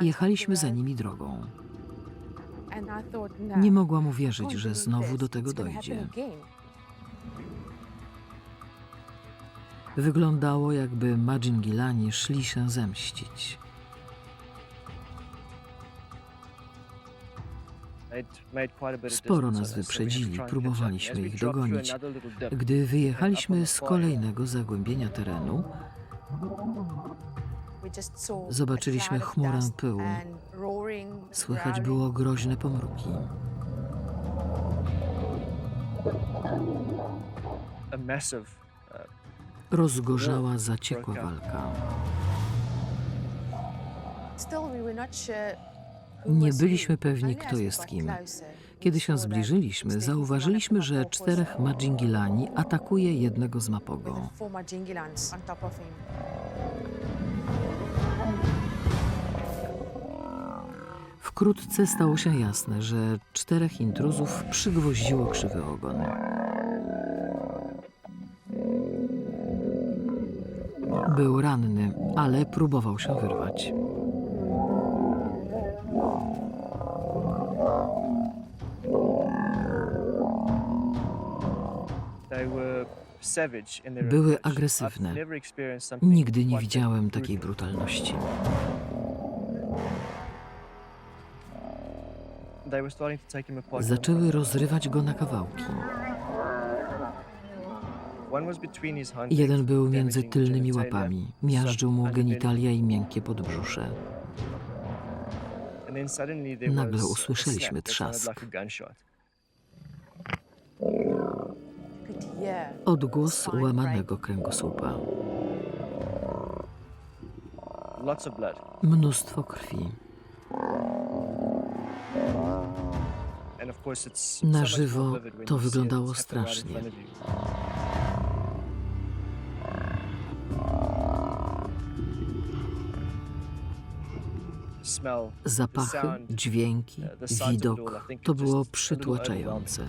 Jechaliśmy za nimi drogą. Nie mogłam uwierzyć, że znowu do tego dojdzie. Wyglądało, jakby Majingilani szli się zemścić. Sporo nas wyprzedzili, próbowaliśmy ich dogonić. Gdy wyjechaliśmy z kolejnego zagłębienia terenu, Zobaczyliśmy chmurę pyłu. słychać było groźne pomruki. Rozgorzała zaciekła walka. Nie byliśmy pewni, kto jest kim. Kiedy się zbliżyliśmy, zauważyliśmy, że czterech Majingilani atakuje jednego z Mapogo. Wkrótce stało się jasne, że czterech intruzów przygwoździło krzywy ogon. Był ranny, ale próbował się wyrwać. Były agresywne. Nigdy nie widziałem takiej brutalności. Zaczęły rozrywać go na kawałki. Jeden był między tylnymi łapami, miażdżył mu genitalia i miękkie podbrzusze. Nagle usłyszeliśmy trzask. Odgłos łamanego kręgosłupa. Mnóstwo krwi. Na żywo to wyglądało strasznie. Zapachy, dźwięki, widok to było przytłaczające.